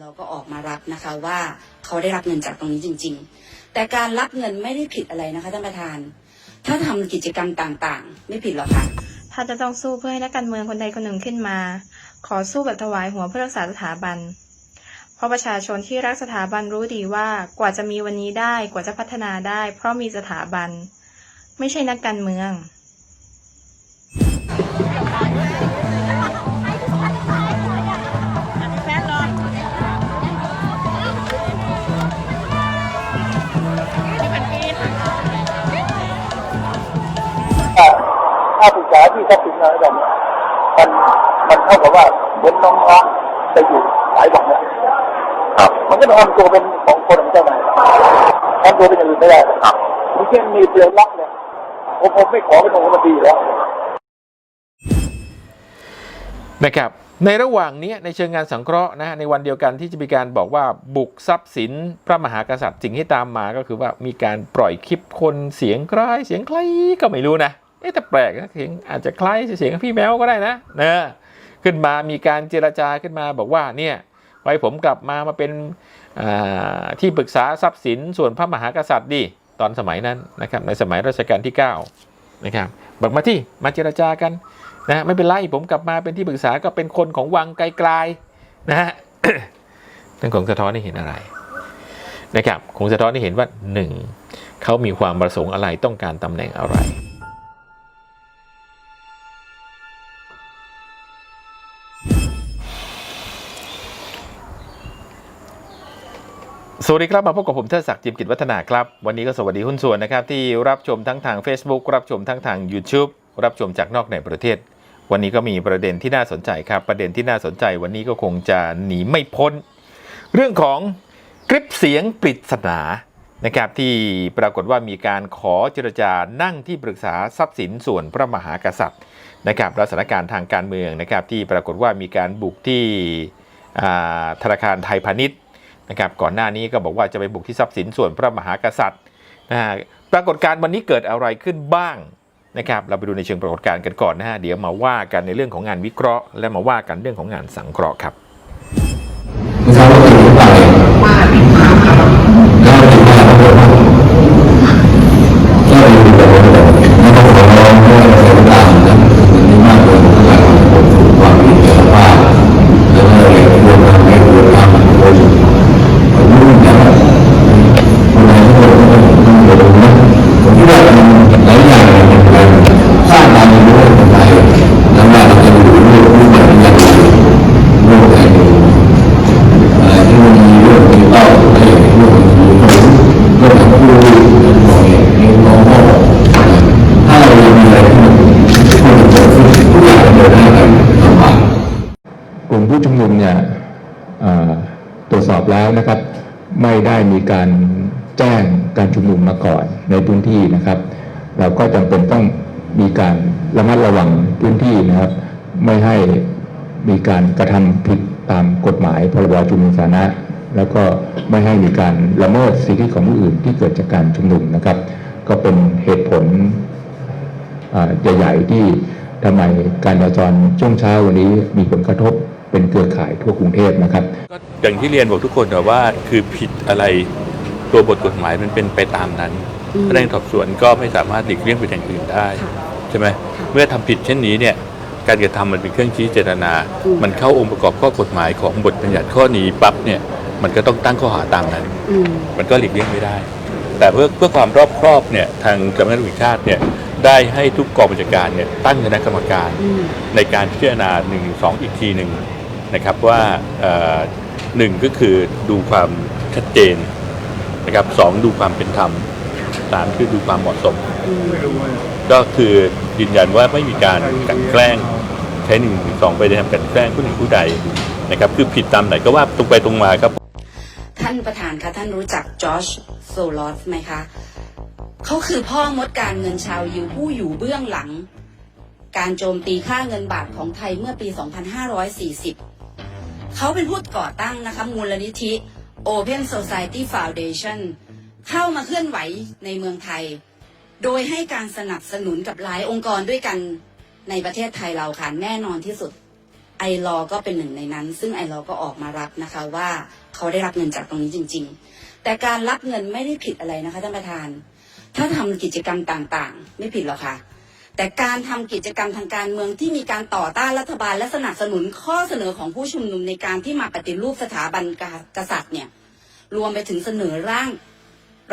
เราก็ออกมารับนะคะว่าเขาได้รับเงินจากตรงนี้จริง ๆ แต่การรับเงินไม่ได้ผิดอะไรนะคะท่านประธาน ถ้าทำกิจกรรมต่างๆ ไม่ผิดหรอกค่ะถ้าจะต้องสู้เพื่อให้นักการเมืองคนใดคนหนึ่งขึ้นมา ขอสู้แบบถวายหัวเพื่อรักษาสถาบัน เพราะประชาชนที่รักสถาบันรู้ดีว่ากว่าจะมีวันนี้ได้กว่าจะพัฒนาได้ เพราะมีสถาบัน ไม่ใช่นักการเมือง ที่ทรัพย์สินอะไรแบบนี้มันมันเท่ากับว่าเหมือนน้องๆไปอยู่หลายวันนะครับมันก็ต้องทำตัวเป็นของคนของเจ้านายทำตัวเป็นอย่างอื่นไม่ได้ครับมีเช่นมีเปลือยล็อกเนี่ยผมผมไม่ขอเป็นองค์มันดีอยู่แล้วนะครับในระหว่างนี้ในเชิงงานสังเคราะห์นะฮะในวันเดียวกันที่จะมีการบอกว่าบุกทรัพย์สินพระมหากษัตริย์สิ่งที่ตามมาก็คือว่ามีการปล่อยคลิปคนเสียงคล้ายเสียงใครก็ไม่รู้นะ เอ๊ะแต่แปลกนะเสียงอาจจะคล้ายเสียงพี่แมวก็ได้นะนะขึ้นมามีการเจรจาขึ้นมาบอกว่าเนี่ยไว้ผมกลับมามาเป็นที่ปรึกษาทรัพย์สินส่วนพระมหากษัตริย์ดิตอนสมัยนั้นนะครับในสมัยรัชกาลที่9นะครับบอกมาที่มาเจรจากันนะไม่เป็นไรผมกลับมาเป็นที่ปรึกษาก็เป็นคนของวังไกลๆนะฮะนั่นคงสะท้อนให้เห็นอะไรนะครับคงสะท้อนให้เห็นว่าหนึ่งเขามีความประสงค์อะไรต้องการตำแหน่งอะไร สวัสดีครับ มาพบกับผมเทิดศักดิ์จิมกิจวัฒนาครับ วันนี้ก็สวัสดีหุ้นส่วนนะครับที่รับชมทั้งทาง Facebook รับชมทั้งทาง YouTube รับชมจากนอกในประเทศ วันนี้ก็มีประเด็นที่น่าสนใจครับ ประเด็นที่น่าสนใจวันนี้ก็คงจะหนีไม่พ้น เรื่องของคลิปเสียงปริศนานะครับที่ปรากฏว่ามีการขอเจรจานั่งที่ปรึกษาทรัพย์สินส่วนพระมหากษัตริย์นะครับและสถานการณ์ทางการเมืองนะครับที่ปรากฏว่ามีการบุกที่ธนาคารไทยพาณิชย์ นะครับก่อนหน้านี้ก็บอกว่าจะไปบุกที่ทรัพย์สินส่วนพระมหากษัตริย์นะฮะปรากฏการณ์วันนี้เกิดอะไรขึ้นบ้างนะครับเราไปดูในเชิงปรากฏการณ์กันก่อนนะฮะเดี๋ยวมาว่ากันในเรื่องของงานวิเคราะห์ และมาว่ากันเรื่องของงานสังเคราะห์ครับไม่ทราเป็นหรือเปล่าป้าติดตามครับก็ติดตามครับก็อยู่แบบนั้นแล้วก็ขอร้องเพื่อใช้เวลานั้นมั ก่อนในพื้นที่นะครับ เราก็จำเป็นต้องมีการระมัดระวังพื้นที่นะครับ ไม่ให้มีการกระทำผิดตามกฎหมายพรบชุมนุมสาธารณะแล้วก็ไม่ให้มีการละเมิดสิทธิของผู้อื่นที่เกิดจากการชุมนุมนะครับ ก็เป็นเหตุผลใหญ่ๆที่ทำไมการจราจรช่วงเช้าวันนี้มีผลกระทบเป็นเครือข่ายทั่วกรุงเทพนะครับก็อย่างที่เรียนบอกทุกคนว่าคือผิดอะไร ตัวบทกฎหมายมันเป็นไปตามนั้นอืมพนักงานสอบสวนก็ไม่สามารถหลีกเลี่ยงไปอย่างอื่นได้ค่ะใช่ไหมเมื่อทำผิดเช่นนี้เนี่ยการกระทำมันเป็นเครื่องชี้เจตนาอืมมันเข้าองค์ประกอบข้อกฎหมายของบทบัญญัติข้อนี้ปั๊บเนี่ยมันก็ต้องตั้งข้อหาตามนั้นอืมมันก็หลีกเลี่ยงไม่ได้ แต่เพื่อเพื่อความรอบครอบเนี่ยทางสำนักงานตำรวจแห่งชาติเนี่ยได้ให้ทุกกองบัญชาการเนี่ยตั้งคณะกรรมการอืมในการพิจารณา1นึอีกทีหนึ่งนะครับว่าเอ่อหนึ่งก็คือดูความชัดเจน นะครับสองดูความเป็นธรรมสามคือดูความเหมาะสม ก็คือยืนยันว่าไม่มีการกันแกล้งใช้หนึ่งสองไปทำกันแกล้งผู้หนึ่งผู้ใดนะครับ คือผิดตามไหนก็ว่าตรงไปตรงมาครับ ท่านประธานคะท่านรู้จักจอร์จโซลอสไหมคะเขาคือพ่อมดการเงินชาวยิวผู้อยู่เบื้องหลัง การโจมตีค่าเงินบาทของไทยเมื่อปี 2540 เขาเป็นผู้ก่อตั้งนะคะมูลนิธิ Open Society Foundation เข้ามาเคลื่อนไหวในเมืองไทย โดยให้การสนับสนุนกับหลายองค์กรด้วยกันในประเทศไทยเราค่ะแน่นอนที่สุดไอรอก็เป็นหนึ่งในนั้น ซึ่งไอรอก็ออกมารับนะคะว่าเขาได้รับเงินจากตรงนี้จริง ๆ แต่การรับเงินไม่ได้ผิดอะไรนะคะท่านประธาน ถ้าทำกิจกรรมต่างๆ ไม่ผิดหรอกค่ะ แต่การทำกิจกรรมทางการเมืองที่มีการต่อต้านรัฐบาลและสนับสนุนข้อเสนอของผู้ชุมนุมในการที่มาปฏิรูปสถาบันกษัตริย์เนี่ยรวมไปถึงเสนอร่าง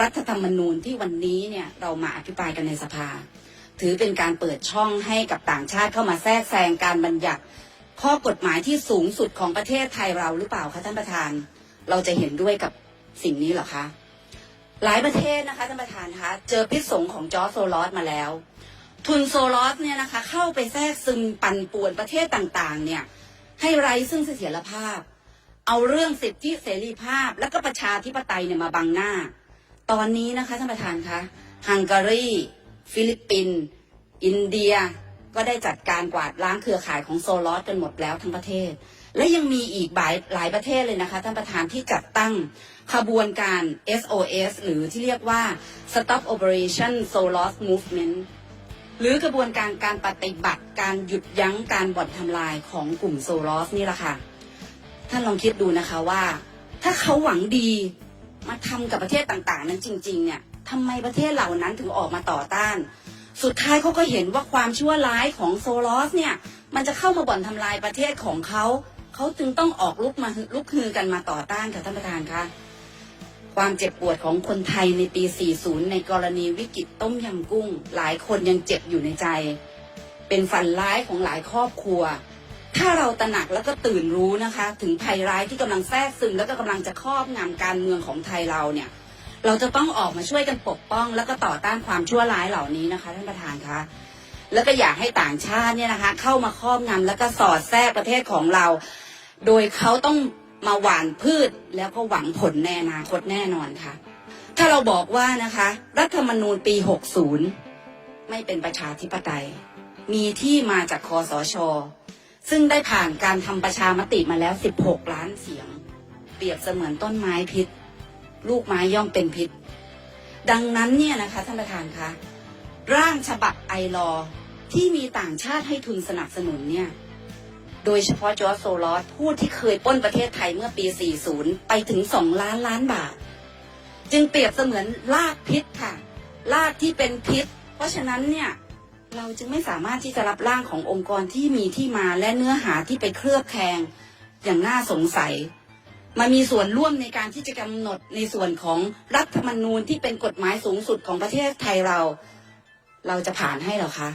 รัฐธรรมนูญที่วันนี้เนี่ยเรามาอภิปรายกันในสภา ถือเป็นการเปิดช่องให้กับต่างชาติเข้ามาแทรกแซงการบัญญัติข้อกฎหมายที่สูงสุดของประเทศไทยเราหรือเปล่าคะท่านประธาน เราจะเห็นด้วยกับสิ่งนี้หรอคะ หลายประเทศนะคะท่านประธานคะเจอพิษสงของจอร์โซลอสมาแล้ว ทุนโซลอสเนี่ยนะคะเข้าไปแทรกซึมปั่นป่วนประเทศต่างๆ เนี่ยให้ไร้ซึ่งเสถียรภาพ เอาเรื่องสิทธิเสรีภาพ และก็ประชาธิปไตยเนี่ยมาบังหน้า ตอนนี้นะคะท่านประธานคะฮังการี ฟิลิปปินส์อินเดียก็ได้จัดการกวาดล้างเครือข่ายของโซลอสกันหมดแล้วทั้งประเทศ และยังมีอีกหลายหลายประเทศเลยนะคะ ท่านประธานที่จัดตั้งขบวนการ SOS หรือที่เรียกว่า Stop Operation Solos Movement หรือกระบวนการการปฏิบัติการหยุดยั้งการบ่อนทำลายของกลุ่มโซลอสนี่แหละค่ะ ท่านลองคิดดูนะคะว่า ถ้าเขาหวังดีมาทำกับประเทศต่างๆ นั้นจริง ๆ เนี่ยทำไมประเทศเหล่านั้นถึงออกมาต่อต้าน สุดท้ายเขาก็เห็นว่าความชั่วร้ายของโซลอสเนี่ย มันจะเข้ามาบ่อนทำลายประเทศของเขา เขาจึงต้องออกลุกมาลุกฮือกันมาต่อต้านค่ะท่านประธานคะ ความเจ็บปวดของคนไทยในปี 40 ในกรณีวิกฤตต้มยำกุ้ง หลายคนยังเจ็บอยู่ในใจ เป็นฝันร้ายของหลายครอบครัว ถ้าเราตระหนักแล้วก็ตื่นรู้นะคะ ถึงภัยร้ายที่กำลังแทรกซึมแล้วก็กำลังจะครอบงำการเมืองของไทยเราเนี่ย เราจะต้องออกมาช่วยกันปกป้อง แล้วก็ต่อต้านความชั่วร้ายเหล่านี้นะคะท่านประธานคะแล้วก็อยากให้ต่างชาติเนี่ยนะคะ เข้ามาครอบงำแล้วก็สอดแทรกประเทศของเรา โดยเขาต้อง มาหว่านพืชแล้วก็หวังผลในอนาคตแน่นอนค่ะ ถ้าเราบอกว่านะคะ รัฐธรรมนูญปี 60 ไม่เป็นประชาธิปไตย มีที่มาจากคอสช ซึ่งได้ผ่านการทำประชามติมาแล้ว 16 ล้านเสียง เปรียบเสมือนต้นไม้พิษ ลูกไม้ย่อมเป็นพิษ ดังนั้นเนี่ยนะคะท่านประธานคะร่างฉบับไอรอที่มีต่างชาติให้ทุนสนับสนุนเนี่ย โดยเฉพาะจอร์จโซลอสผู้ที่เคยป้นประเทศไทยเมื่อปี 40 ไปถึง 2 ล้านล้านบาท จึงเปรียบเสมือนลากพิษค่ะ ลากที่เป็นพิษ เพราะฉะนั้นเนี่ยเราจึงไม่สามารถที่จะรับร่างขององค์กรที่มีที่มาและเนื้อหาที่ไปเคลือบแคลงอย่างน่าสงสัย มามีส่วนร่วมในการที่จะกำหนดในส่วนของรัฐธรรมนูญที่เป็นกฎหมายสูงสุดของประเทศไทยเรา เราจะผ่านให้หรอคะ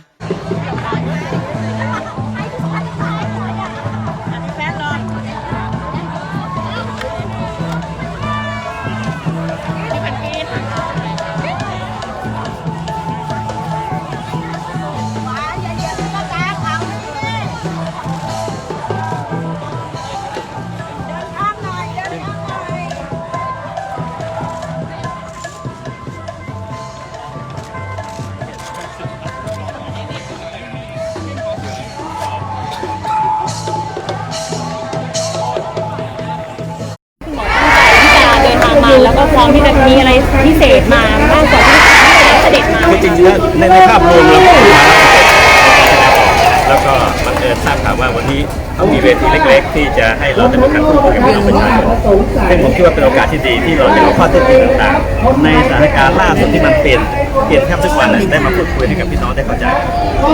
คิดว่าเป็นโอกาสที่ดีที่เราจะเอาข้อเท็จจริงต่างๆ ในสถานการณ์ล่าสุดที่มันเปลี่ยนเปลี่ยนแทบทุกวันน่ะได้มาพูดคุยให้กับพี่น้องได้เข้าใจ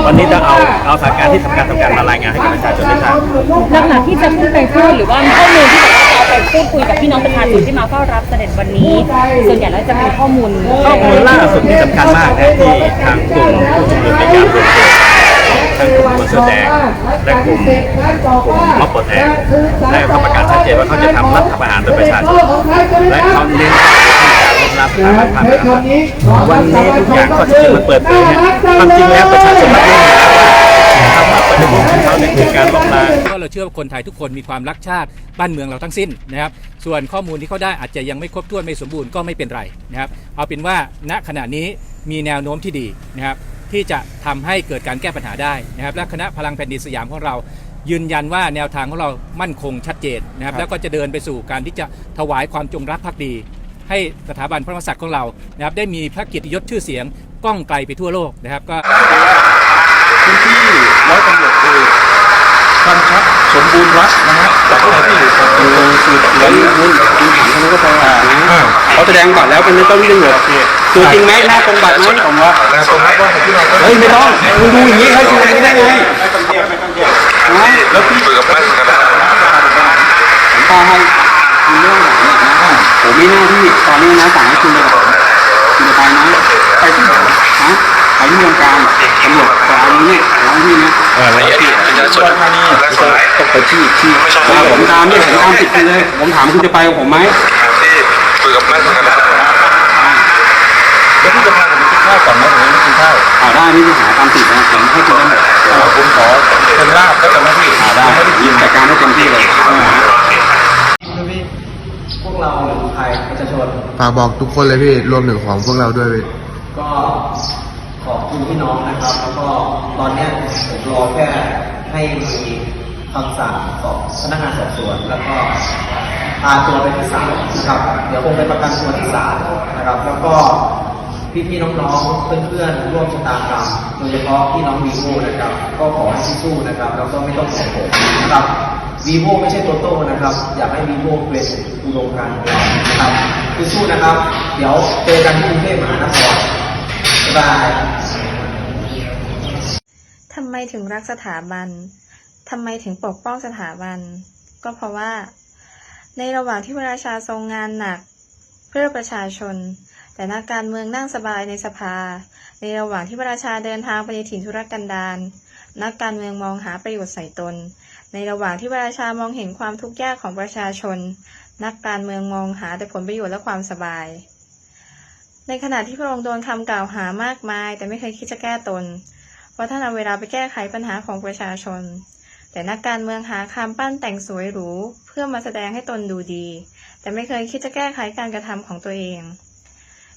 วันนี้ต้องเอาเอาสถานการณ์ที่ทำการทำการมารายงานให้กับประชาชนได้ทราบหลักๆที่จะขึ้นไปพูดหรือว่าข้อมูลที่บอกว่าจะเอาไปพูดคุยกับพี่น้องประชาชนที่มาเฝ้ารับเสด็จวันนี้ ส่วนใหญ่แล้วจะเป็นข้อมูล ข้อมูลล่าสุดที่สำคัญมากนะที่ทางกลุ่มผู้ชุมนุมในการรวมตัว ทางกลุ่มคนเสื้อแดงและกลุ่มกลุ่มม็อบปลดแอกและเขาประกาศชัดเจนว่าเขาจะทำรัฐประหารโดยประชาชนและเขาเน้นการรองรับสถาบันพระมหากษัตรวันนี้ทุกอย่างข้อเท็จริงมันเปิดเผยนะความจริงแล้วประชาชนรับรู้คำว่าปฏิรูปของเขาเนี่ยคือการล้มล้างก็เราเชื่อว่าคนไทยทุกคนมีความรักชาติบ้านเมืองเราทั้งสิ้นนะครับส่วนข้อมูลที่เขาได้อาจจะยังไม่ครบถ้วนไม่สมบูรณ์ก็ไม่เป็นไรนะครับเอาเป็นว่าณขณะนี้มีแนวโน้มที่ดีนะครับ ที่จะทำให้เกิดการแก้ปัญหาได้นะครับและคณะพลังแผ่นดินสยามของเรายืนยันว่าแนวทางของเรามั่นคงชัดเจนนะครับแล้วก็จะเดินไปสู่การที่จะถวายความจงรักภักดี ให้สถาบันพระมหากษัตริย์ของเรานะครับได้มีพระเกียรติยศชื่อเสียงก้องไกลไปทั่วโลกนะครับก็พื้นที่ร้อยตำรวจเอกกำชับสมบูรณ์รัฐนะฮะจากที่ไหนพี่อยู่สืบสวนนู่นคุณถามเขาก็พออ่าเขาแสดงบัตรแล้วเป็นต้นเรื่องเหรอ ตัวจริงไหมหน้าตรงบัตรไหมผมว่าแล้วตรงนั้นว่าที่เราเฮ้ยไม่ต้องมึงดูอย่างนี้ให้แสดงได้ไงแล้วพี่คุยกับแม่กันนะผมพาให้คุณเรื่องแบบนี้นะผมมีหน้าที่ตอนนี้นะสั่งให้คุณไปกับผมคุณจะไปไหมไปที่ไหนฮะไปที่โรงการตำรวจสายนี้ร้องที่นะละเอียดประชาชนธานีต้องไปที่ที่ผมตามเนี่ยผมตามติดไปเลย ผมถามคุณจะไปกับผมไหมที่คุยกับแม่กันนะแล้ว พี่จะพาผมไปกินข้าวก่อนไหมผมไม่กินข้าวอ่าได้นี่ปัญหาตามติดนะผมให้คุณได้หมดผมขอเป็นลาบแล้วกันนะพี่อ่าได้ยินจัดการให้เต็มที่เลยพวกเราหรือใครประชาชนฝากบอกทุกคนเลยพี่รวมถึงของพวกเราด้วยพี่ก็ขอบคุณพี่น้องนะครับ แล้วก็ตอนเนี้ยผมรอแค่ให้มีคำสั่งของพนักงานสอบสวน แล้วก็พาตัวไปที่ศาลนะครับ เดี๋ยวคงไปประกันตัวที่ศาลนะครับ แล้วก็ พี่ๆน้องๆเพื่อนๆร่วมชะตากรรมโดยเฉพาะพี่น้องวีโวนะครับ ก็ขอให้สู้นะครับแล้วก็ไม่ต้องห่งผมนะครับวีโวไม่ใช่โตโต้นะครับ อยากให้วีโวเป็นอุดมการณ์ของเรานะครับสู้นะครับ เดี๋ยวเจอกันที่กรุงเทพมหานครบายทำไมถึงรักสถาบันทำไมถึงปกป้องสถาบัน ก็เพราะว่า ในระหว่างที่ประชาชาทรงงานหนัก เพื่อประชาชน แต่นักการเมืองนั่งสบายในสภา ในระหว่างที่ประชาเดินทางไปในถิ่นธุรกันดารนักการเมืองมองหาประโยชน์ใส่ตน ในระหว่างที่ประชามองเห็นความทุกข์ยากของประชาชน นักการเมืองมองหาแต่ผลประโยชน์และความสบาย ในขณะที่พระองค์โดนคำกล่าวหามากมาย แต่ไม่เคยคิดจะแก้ตน เพราะท่านเอาเวลาไปแก้ไขปัญหาของประชาชน แต่นักการเมืองหาคำปั้นแต่งสวยหรูเพื่อมาแสดงให้ตนดูดี แต่ไม่เคยคิดจะแก้ไขการกระทำของตัวเอง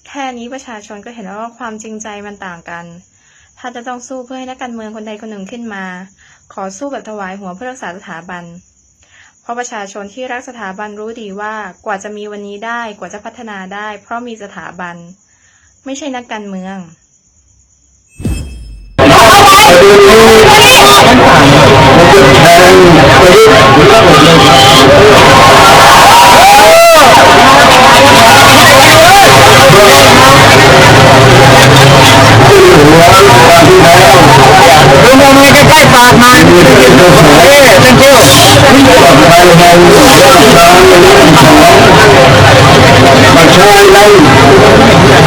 แค่นี้ประชาชนก็เห็นแล้วว่าความจริงใจมันต่างกัน ถ้าจะต้องสู้เพื่อให้นักการเมืองคนใดคนหนึ่งขึ้นมา ขอสู้แบบถวายหัวเพื่อรักษาสถาบัน เพราะประชาชนที่รักสถาบันรู้ดีว่ากว่าจะมีวันนี้ได้กว่าจะพัฒนาได้ เพราะมีสถาบัน ไม่ใช่นักการเมือง ประชาชน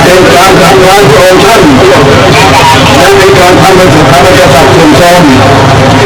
เป็นการทำงานของท่านและในการทำให้สุขภาพจะสับสน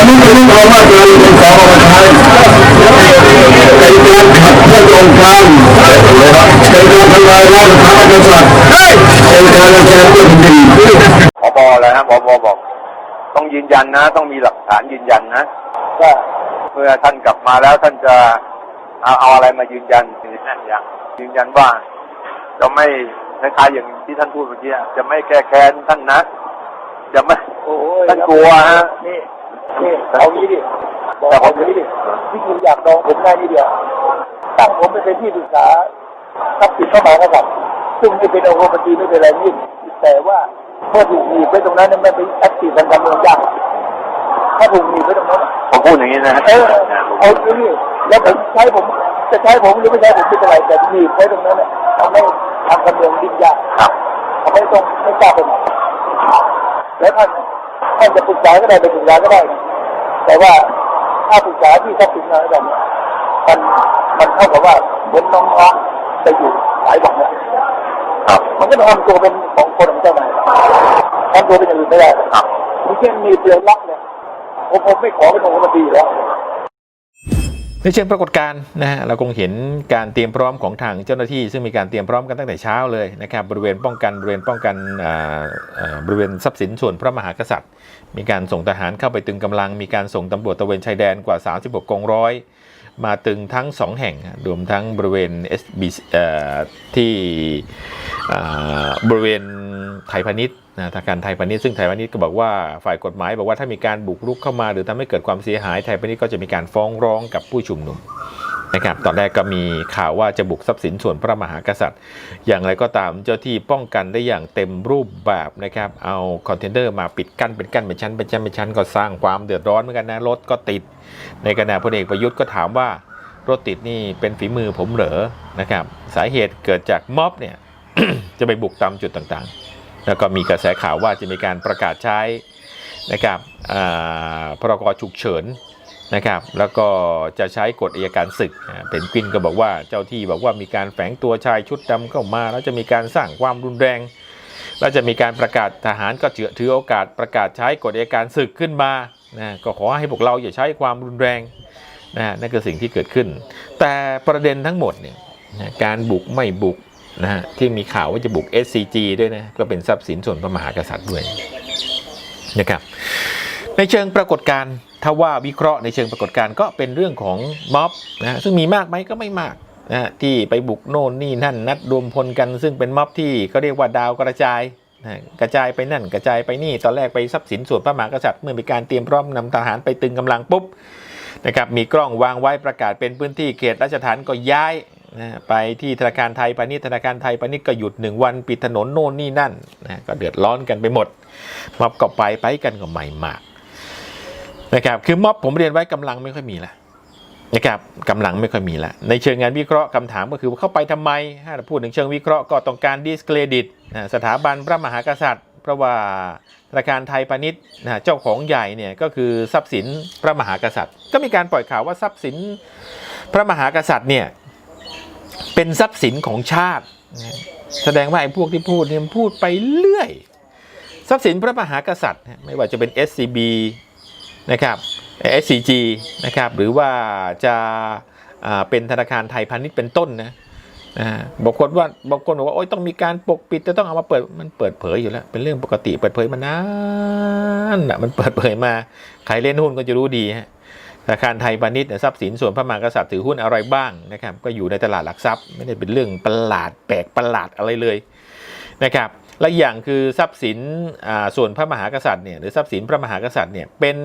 วคือว่าพอดีนะครับและในวันนี้แต่ละคนหลังไม่เหลือไม่เหลือแล้วไม่เหลือสั่งในในในปัจจุบันหายแล้วดินั่งดันเลยเราจะเลยว่าถ้าเรามีงานที่ทำผมไปเลยครับผมคือทางการที่การไปยุติว่าว่าการมีสองแต่วันนี้เป็นเรื่องของว่าการเป็นของประเทศเป็นการขัดเพื่อองค์การเป็นการทำลายราชพัฒน์ศาสตร์เป็นการรังแกเพื่อแผ่นดินพบแล้วนะพบบอก ต้องยืนยันนะ ต้องมีหลักฐานยืนยันนะว่าเมื่อท่านกลับมาแล้วท่านจะเอาเอาอะไรมายืนยันนั่นอย่างยืนยันว่าจะไม่คล้ายๆอย่างที่ท่านพูดเมื่อกี้จะไม่แก้แค้นท่านนะจะไม่ท่านกลัวฮะ นี่นี่เอางี้ดิบอกผมนี้ดิที่คุณอยากลองผมได้นี่เดียวตั้งผมไปเป็นที่ปรึกษาทรัพย์สินเข้ามาแล้วกันซึ่งไม่เป็นองค์กรตีไม่เป็นไรนี่แต่ว่าเมื่อถูกหนีบไว้ตรงนั้นเนี่ยมันเป็นแอคทีฟทางการเมืองยากถ้าถูกหนีบไว้ตรงนั้นผมพูดอย่างนี้นะเออเอาอย่างนี้แล้วผมใช้ผมจะใช้ผมหรือไม่ใช้ผมไม่เป็นไรแต่หนีบไว้ตรงนั้นเนี่ยทำให้ทางการเมืองดิ้นยากครับทำให้ตรงไม่กล้าไปไหน แล้วท่านท่านจะปรึกษาก็ได้ไปปรึกษาก็ได้นะแต่ว่าถ้าปรึกษาที่ทรัพย์สินอะไรแบบนี้มันมันเท่ากับว่าเหมือนน้องๆไปอยู่หลายวันนะครับมันก็ต้องทำตัวเป็นของคนของเจ้านายทำตัวเป็นอย่างอื่นไม่ได้ครับมีเช่นมีเปลือยล็อกเนี่ยผมผมไม่ขอเป็นองค์กรดีอยู่แล้ว ในเชิงปรากฏการณ์นะฮะเราคงเห็นการเตรียมพร้อมของทางเจ้าหน้าที่ ซึ่งมีการเตรียมพร้อมกันตั้งแต่เช้าเลยนะครับบริเวณป้องกันบริเวณป้องกันบริเวณทรัพย์สินส่วนพระมหากษัตริย์ มีการส่งทหารเข้าไปตึงกำลัง มีการส่งตำรวจตะเวนชายแดนกว่า 36กองร้อย มาตึงทั้ง 2 แห่ง รวมทั้งบริเวณ SB เอที่บริเวณไทยพาณิชย์นะทางการไทยพาณิชย์ซึ่งไทยพาณิชย์ก็บอกว่าฝ่ายกฎหมายบอกว่าถ้ามีการบุกรุกเข้ามา หรือทำให้เกิดความเสียหายไทยพาณิชย์ก็จะมีการฟ้องร้องกับผู้ชุมนุม นะครับ ตอนแรกก็มีข่าวว่าจะบุกทรัพย์สินส่วนพระมหากษัตริย์ อย่างไรก็ตามเจ้าที่ป้องกันได้อย่างเต็มรูปแบบนะครับ เอาคอนเทนเนอร์มาปิดกั้นเป็นกั้นเป็นชั้นเป็นชั้นเป็นชั้นก็สร้างความเดือดร้อนเหมือนกันนะรถก็ติด ในขณะพลเอกประยุทธ์ก็ถามว่ารถติดนี่เป็นฝีมือผมเหรอนะครับ สาเหตุเกิดจากม็อบเนี่ยจะไปบุกตามจุดต่างๆ แล้วก็มีกระแสข่าวว่าจะมีการประกาศใช้นะครับพรกฉุกเฉิน นะครับแล้วก็จะใช้กฎอัยการศึกเป็นกวินก็บอกว่าเจ้าที่บอกว่ามีการแฝงตัวชายชุดดำเข้ามา แล้วจะมีการสร้างความรุนแรง แล้วจะมีการประกาศทหารก็เจือถือโอกาสประกาศใช้กฎอัยการศึกขึ้นมานะก็ขอให้พวกเราอย่าใช้ความรุนแรงนะนั่นคือสิ่งที่เกิดขึ้น แต่ประเด็นทั้งหมดเนี่ยนะการบุกไม่บุกนะฮะที่มีข่าวว่าจะบุก SCG ด้วยนะก็เป็นทรัพย์สินส่วนพระมหากษัตริย์ด้วยนะครับ ในเชิงปรากฏการณ์ถ้าว่าวิเคราะห์ในเชิงปรากฏการณ์ก็เป็นเรื่องของม็อบนะซึ่งมีมากไหมก็ไม่มากนะที่ไปบุกโน่นนี่นั่นนัดรวมพลกัน ซึ่งเป็นม็อบที่เขาเรียกว่าดาวกระจายนะกระจายไปนั่นกระจายไปนี่ตอนแรกไปทรัพย์สินส่วนพระมหากษัตริย์เมื่อมีการเตรียมพร้อมนำทหารไปตึงกำลังปุ๊บนะครับมีกล้องวางไว้ประกาศเป็นพื้นที่เขตราชฐานก็ย้ายนะไปที่ธนาคารไทยพาณิชย์ธนาคารไทยพาณิชย์ก็หยุดหนึ่งวันปิดถนนโน่นนี่นั่นนะก็เดือดร้อนกันไปหมดม็อบก็ไปไปกันก็ไม่มาก นะครับคือม็อบผมเรียนไว้กำลังไม่ค่อยมีละนะครับกำลังไม่ค่อยมีละในเชิงงานวิเคราะห์คำถามก็คือว่าเข้าไปทำไมถ้าเราพูดถึงเชิงวิเคราะห์ก็ต้องการดิสเครดิตสถาบันพระมหากษัตริย์ เพราะว่าธนาคารไทยพาณิชย์เจ้าของใหญ่เนี่ยก็คือทรัพย์สินพระมหากษัตริย์ ก็มีการปล่อยข่าวว่าทรัพย์สินพระมหากษัตริย์เนี่ยเป็นทรัพย์สินของชาติ แสดงว่าไอ้พวกที่พูดเนี่ยพูดไปเรื่อย ทรัพย์สินพระมหากษัตริย์ ไม่ว่าจะเป็น SCB นะครับ SCG นะครับหรือว่าจะเป็นธนาคารไทยพาณิชย์เป็นต้นนะบางคนว่าบางคนบอกว่าโอ๊ยต้องมีการปกปิดจะต้องเอามาเปิดมันเปิดเผยอยู่แล้ว เป็นเรื่องปกติเปิดเผยมานานนะมันเปิดเผยมาใครเล่นหุ้นก็จะรู้ดีฮะธนาคารไทยพาณิชย์ทรัพย์สินส่วนพระมหากษัตริย์ถือหุ้นอะไรบ้างนะครับ ก็อยู่ในตลาดหลักทรัพย์ไม่ได้เป็นเรื่องประหลาดแปลกประหลาดอะไรเลยนะครับ และอย่างคือทรัพย์สินส่วนพระมหากษัตริย์เนี่ยหรือทรัพย์สินพระมหากษัตริย์เนี่ยเป็น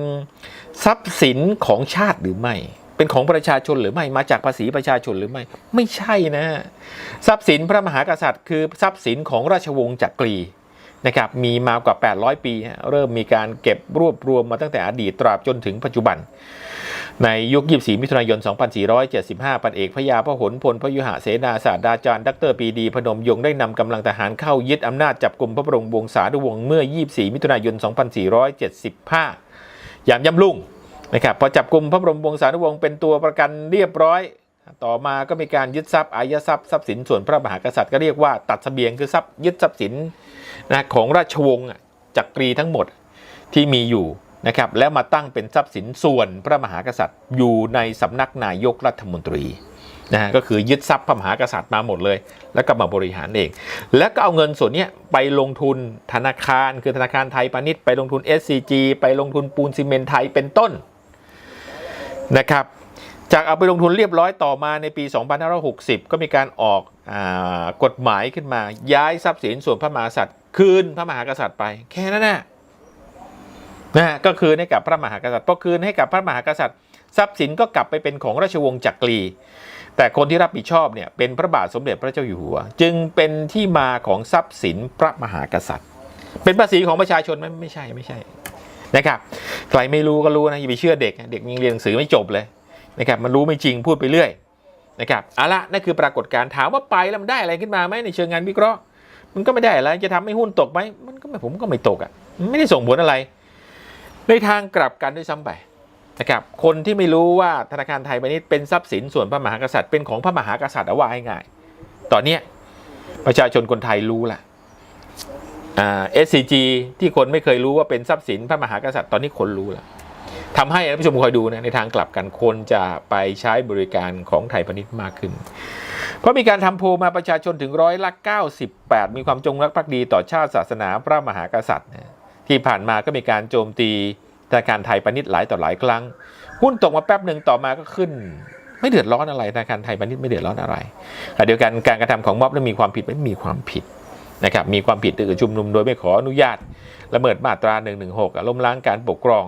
ทรัพย์สินของชาติหรือไม่ เป็นของประชาชนหรือไม่มาจากภาษีประชาชนหรือไม่ ไม่ใช่นะทรัพย์สินพระมหากษัตริย์ คือทรัพย์สินของราชวงศ์จักรีนะครับมีมากว่า 800 ปี เริ่มมีการเก็บรวบรวมมาตั้งแต่อดีตตราบจนถึงปัจจุบัน ในยุค 24 มิถุนายน 2475 ปันเอกพญาพหลพลพยุหะเสนาศาสตราจารย์ดรปีดี พนมยงค์ได้นำกำลังทหารเข้ายึดอำนาจจับกลุ่มพระบรมวงศานุวงศ์เมื่อ 24 มิถุนายน 2475 ยามย่ำลุ่งนะครับพอจับกลุ่มพระบรมวงศานุวงศ์เป็นตัวประกันเรียบร้อย ต่อมาก็มีการยึดทรัพย์อายัดทรัพย์ทรัพย์สินส่วนพระมหากษัตริย์ก็เรียกว่าตัดเสบียงคือทรัพย์ยึดทรัพย์สินนะของราชวงศ์จักรีทั้งหมดที่มีอยู่ นะครับแล้วมาตั้งเป็นทรัพย์สินส่วนพระมหากษัตริย์อยู่ในสำนักนายกรัฐมนตรีนะฮะก็คือยึดทรัพย์พระมหากษัตริย์มาหมดเลย แล้วก็มาบริหารเอง แล้วก็เอาเงินส่วนนี้ไปลงทุนธนาคารคือธนาคารไทยพาณิชย์ไปลงทุน SCG ไปลงทุนปูนซีเมนต์ไทยเป็นต้นนะครับจากเอาไปลงทุนเรียบร้อยต่อมาในปี 2560 ก็มีการออกอกฎหมายขึ้นมา ย้ายทรัพย์สินส่วนพระมหากษัตริย์ คืนพระมหากษัตริย์ไป แค่นั้นนะนะ ฮะก็คืนให้กับพระมหากษัตริย์พอคืนให้กับพระมหากษัตริย์ทรัพย์สินก็กลับไปเป็นของราชวงศ์จักรี แต่คนที่รับผิดชอบเนี่ยเป็นพระบาทสมเด็จพระเจ้าอยู่หัว จึงเป็นที่มาของทรัพย์สินพระมหากษัตริย์ เป็นภาษีของประชาชนไหมไม่ใช่ไม่ใช่นะครับใครไม่รู้ก็รู้นะอย่าไปเชื่อเด็กเด็กยังเรียนหนังสือไม่จบเลยนะครับมันรู้ไม่จริงพูดไปเรื่อยนะครับเอาละนั่นคือปรากฏการณ์ถามว่าไปแล้วมันได้อะไรขึ้นมาไหมในเชิงงานวิเคราะห์ มันก็ไม่ได้อะไรจะทำให้หุ้นตกไหมมันก็ไม่ผมก็ไม่ตกอะไม่ได้ส่งผลอะไร ในทางกลับกันด้วยซ้ำไปนะครับคนที่ไม่รู้ว่าธนาคารไทยพาณิชย์เป็นทรัพย์สินส่วนพระมหากษัตริย์เป็นของพระมหากษัตริย์เอาว่าง่ายๆตอนนี้ประชาชนคนไทยรู้ละอ่า SCG ที่คนไม่เคยรู้ว่าเป็นทรัพย์สินพระมหากษัตริย์ตอนนี้คนรู้ล้วทำให้ท่านผู้ชมคอยดูนะในทางกลับกันคนจะไปใช้บริการของไทยพาณิชย์มากขึ้น เพราะมีการทำโพลมาประชาชนถึงร้อยละ 98 มีความจงรักภักดีต่อชาติศาสนาพระมหากษัตริย์นะ ที่ผ่านมาก็มีการโจมตีธนาคารไทยพาณิชย์หลายต่อหลายครั้ง หุ้นตกมาแป๊บหนึ่งต่อมาก็ขึ้น ไม่เดือดร้อนอะไรธนาคารไทยพาณิชย์ไม่เดือดร้อนอะไรขณะเดียวกันการกระทำของม็อบนั้นมีความผิดไม่มีความผิดนะครับมีความผิดคือชุมนุมโดยไม่ขออนุญาตละเมิดมาตรา 116ล้มล้างการปกครอง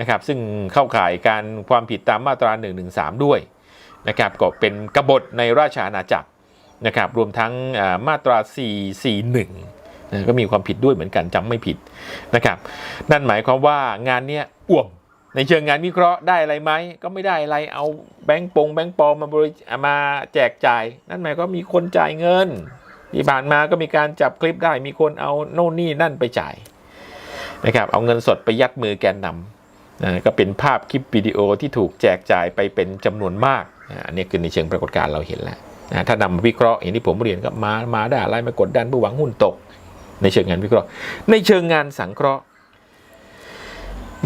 นะครับซึ่งเข้าข่ายการความผิดตามมาตรา 113 ด้วยนะครับก็เป็นกบฏในราชอาณาจักรนะครับรวมทั้งมาตรา 441นะ ก็มีความผิดด้วยเหมือนกันจำไม่ผิดนะครับ นั่นหมายความว่างานเนี้ยอ่วมในเชิงงานวิเคราะห์ได้อะไรไหมก็ไม่ได้อะไรเอาแบงก์ปงแบงก์ปลอมมาบริมาแจกจ่าย นั่นหมายก็มีคนจ่ายเงินที่ผ่านมาก็มีการจับคลิปได้มีคนเอาโน่นนี่นั่นไปจ่ายนะครับเอาเงินสดไปยัดมือแกนนำนะก็เป็นภาพคลิปวิดีโอที่ถูกแจกจ่ายไปเป็นจำนวนมากนะอันนี้คือในเชิงปรากฏการณ์เราเห็นแล้วนะถ้านำมาวิเคราะห์อย่างที่ผมเรียนก็มามาได้อะไรมากดดันผู้หวังหุ้นตก ในเชิงงานวิเคราะห์ ในเชิงงานสังเคราะห์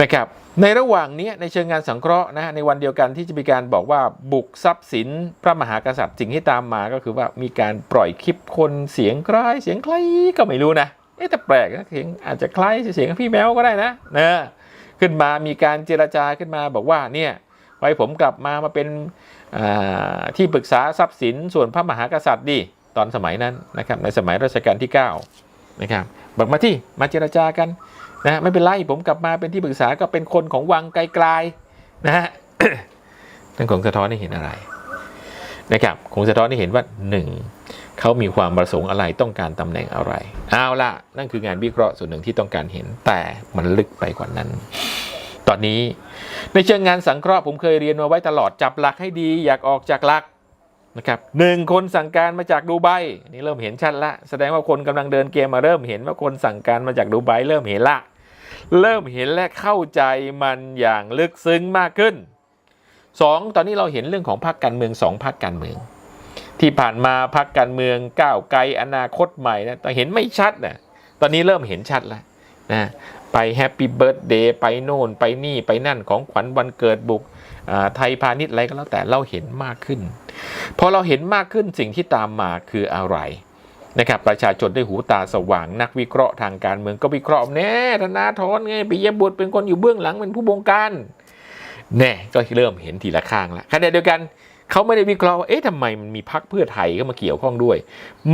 นะครับในระหว่างนี้ในเชิงงานสังเคราะห์นะฮะในวันเดียวกันที่จะมีการบอกว่าบุกทรัพย์สินพระมหากษัตริย์สิ่งที่ตามมาก็คือว่ามีการปล่อยคลิปคนเสียงคล้ายเสียงใคล้ายก็ไม่รู้นะเอ๊ะแต่แปลกนะเสียงอาจจะคล้ายเสียงพี่แมวก็ได้นะเนะขึ้นมามีการเจรจาขึ้นมาบอกว่าเนี่ยไว้ผมกลับมามาเป็นที่ปรึกษาทรัพย์สินส่วนพระมหากษัตริย์ดิตอนสมัยนั้นนะครับในสมัยรัชกาลที่ 9 นะครับบอกมาที่มาเจรจากันนะไม่เป็นไรผมกลับมาเป็นที่ปรึกษาก็เป็นคนของวังไกลๆนะฮะนั่นคงสะท้อนให้เห็นอะไรนะครับคงสะท้อนให้เห็นว่าหนึ่งเขามีความประสงค์อะไรต้องการตำแหน่งอะไร เอาละนั่นคืองานวิเคราะห์ส่วนหนึ่งที่ต้องการเห็น แต่มันลึกไปกว่านั้น ตอนนี้ในเชิงงานสังเคราะห์ผมเคยเรียนมาไว้ตลอดจับหลักให้ดี อยากออกจากหลัก นะครับหนึ่งคนสั่งการมาจากดูไบนี่เริ่มเห็นชัดละ แสดงว่าคนกำลังเดินเกมมาเริ่มเห็นว่าคนสั่งการมาจากดูไบเริ่มเห็นละ เริ่มเห็นและเข้าใจมันอย่างลึกซึ้งมากขึ้น 2. ตอนนี้เราเห็นเรื่องของพรรคการเมืองสองพรรคการเมือง ที่ผ่านมาพรรคการเมืองก้าวไกลอนาคตใหม่นะแต่เห็นไม่ชัดนะตอนนี้เริ่มเห็นชัดแล้วนะไปแฮปปี้เบิร์ดเดย์ไปโน่น ไปนี่ไปนั่นของขวัญวันเกิดบุกไทยพาณิชย์อะไรก็แล้วแต่เราเห็นมากขึ้น พอเราเห็นมากขึ้นสิ่งที่ตามมาคืออะไรนะครับประชาชนได้หูตาสว่างนักวิเคราะห์ทางการเมืองก็วิเคราะห์แน่ธนาธรไงปิยบุตรเป็นคนอยู่เบื้องหลังเป็นผู้บงการแน่ก็เริ่มเห็นทีละข้างละขณะเดียวกันเขาไม่ได้วิเคราะห์เอ๊ะทำไมมันมีพักเพื่อไทยเข้ามาเกี่ยวข้องด้วย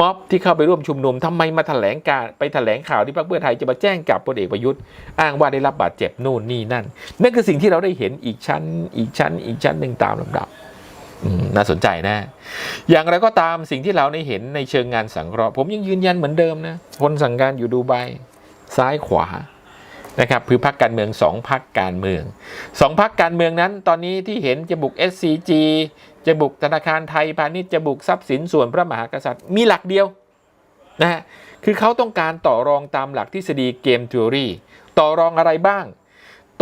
ม็อบที่เข้าไปร่วมชุมนุมทำไมมาแถลงการไปแถลงข่าวที่พรรคเพื่อไทยจะมาแจ้งจับพลเอกประยุทธ์อ้างว่าได้รับบาดเจ็บโน่นนี่นั่นนั่นคือสิ่งที่เราได้เห็นอีกชั้นอีกชั้นอีกชั้นหนึ่งตามลำดับ น่าสนใจนะ อย่างไรก็ตามสิ่งที่เราได้เห็นในเชิงงานสังเคราะห์ผมยังยืนยันเหมือนเดิมนะคนสั่งการอยู่ดูไบซ้ายขวานะครับคือพรรคการเมืองสองพรรคการเมืองสองพรรคการเมืองนั้น ตอนนี้ที่เห็นจะบุก SCG จะบุกธนาคารไทยพาณิชย์จะบุกทรัพย์สินส่วนพระมหากษัตริย์มีหลักเดียวนะฮะคือเขาต้องการต่อรองตามหลักทฤษฎีเกมท h e o รีต่อรองอะไรบ้าง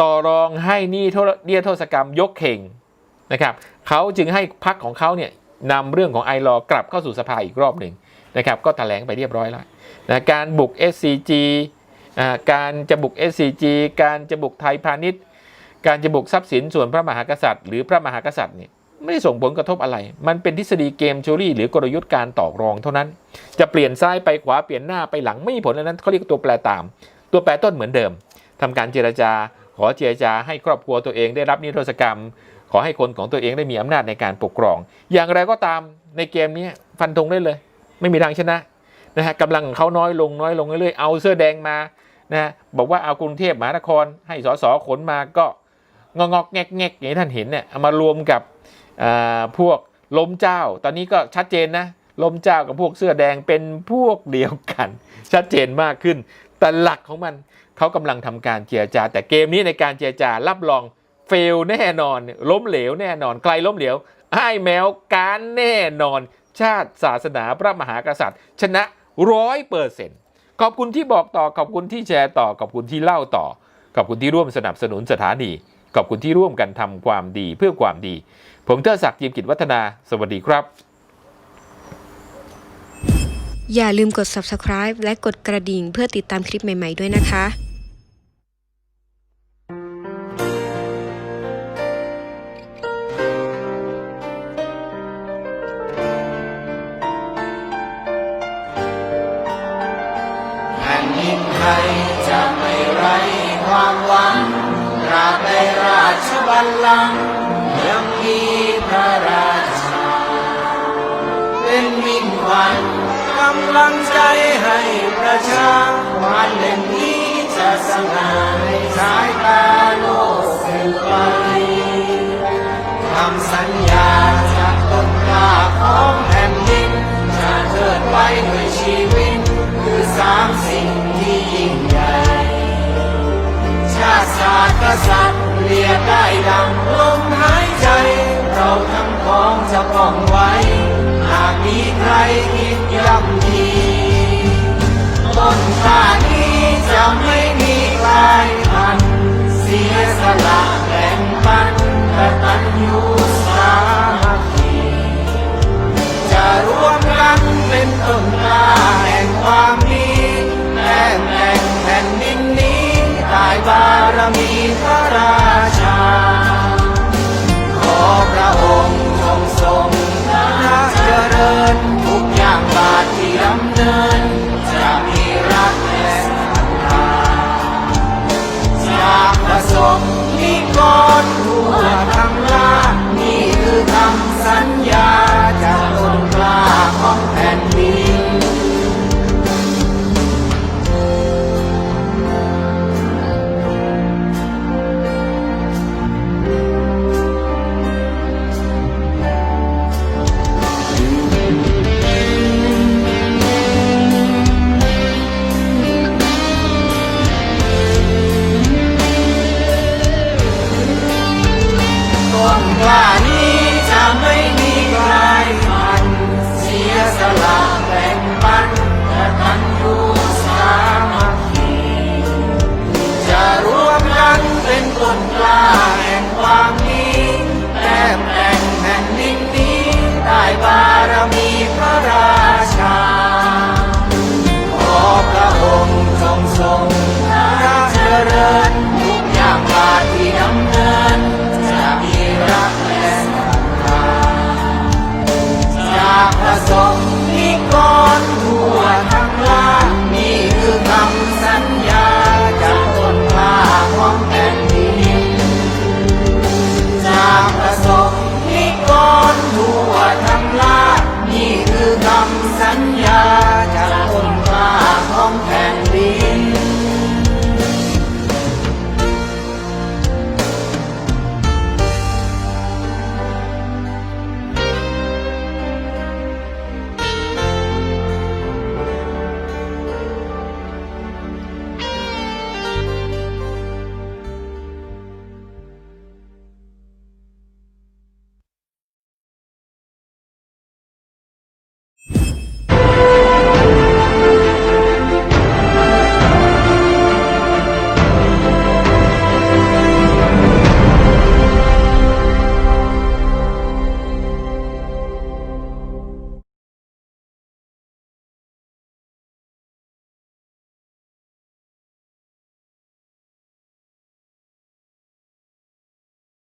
ต่อรองให้นี่เดียโทษกรรมยกเข่งนะครับ เขาจึงให้พักของเขาเนี่ยนำเรื่องของไอรอกลับเข้าสู่สภาอีกรอบหนึ่งนะครับก็แถลงไปเรียบร้อยแล้วนะการบุก SCG การจะบุก SCG การจะบุกไทยพาณิชย์ การจะบุกทรัพย์สินส่วนพระมหากษัตริย์ หรือพระมหากษัตริย์เนี่ยไม่ได้ส่งผลกระทบอะไร มันเป็นทฤษฎีเกมโชรี่ หรือกลยุทธ์การต่อรองเท่านั้น จะเปลี่ยนซ้ายไปขวาเปลี่ยนหน้าไปหลังไม่มีผลอันนั้นเขาเรียกตัวแปรตาม ตัวแปรต้นเหมือนเดิมทำการเจรจา ขอเจรจาให้ครอบครัวตัวเองได้รับนิรโทษกรรม ขอให้คนของตัวเองได้มีอำนาจในการปกครอง อย่างไรก็ตามในเกมนี้ฟันธงได้เลย ไม่มีทางชนะนะฮะกำลังของเขาน้อยลงน้อยลงเรื่อยๆเอาเสื้อแดงมานะบอกว่าเอากรุงเทพมหานคร ให้สสขนมาก็งอกๆแงกอย่างที่ท่านเห็นเนี่ยเอามารวมกับพวกล้มเจ้า ตอนนี้ก็ชัดเจนนะล้มเจ้ากับพวกเสื้อแดงเป็นพวกเดียวกัน ชัดเจนมากขึ้น แต่หลักของมันเขากำลังทำการเจรจา แต่เกมนี้ในการเจรจารับรอง เฟลแน่นอน ล้มเหลวแน่นอนใครล้มเหลวไอ้แมวการแน่นอน ชาติศาสนาพระมหากษัตริย์ ชนะร้อยเปอร์เซ็นต์ขอบคุณที่บอกต่อขอบคุณที่แชร์ต่อขอบคุณที่เล่าต่อ ขอบคุณที่ร่วมสนับสนุนสถานี ขอบคุณที่ร่วมกันทำความดีเพื่อความดี ผมเทอศักดิ์ยิมกิจวัฒนา สวัสดีครับ อย่าลืมกด subscribe และกดกระดิ่งเพื่อติดตามคลิปใหม่ ๆ ด้วยนะคะ จะไม่ไร้ความหวังตราบใดราชบัลลังก์ยังมีพระราชา เป็นมิ่งขวัญกำลังใจให้ประชาวันเล่มนี้จะสง่าในสายตาโลกสืบไปคำสัญญาจากต้นกล้าของแผ่นดิน เทิดไว้ด้วยชีวิต คือสามสิ่งที่ยิ่งใหญ่ ชาติศาสตร์กษัตริย์เรียกได้ดังลมหายใจ เราทั้งของจะป้องไว้ หากมีใครคิดย่ำดีต้นข้านี้จะไม่มีกลายพัน เสียสละแบ่งปันกตัญญูสามัคคีจะรวม กั ต้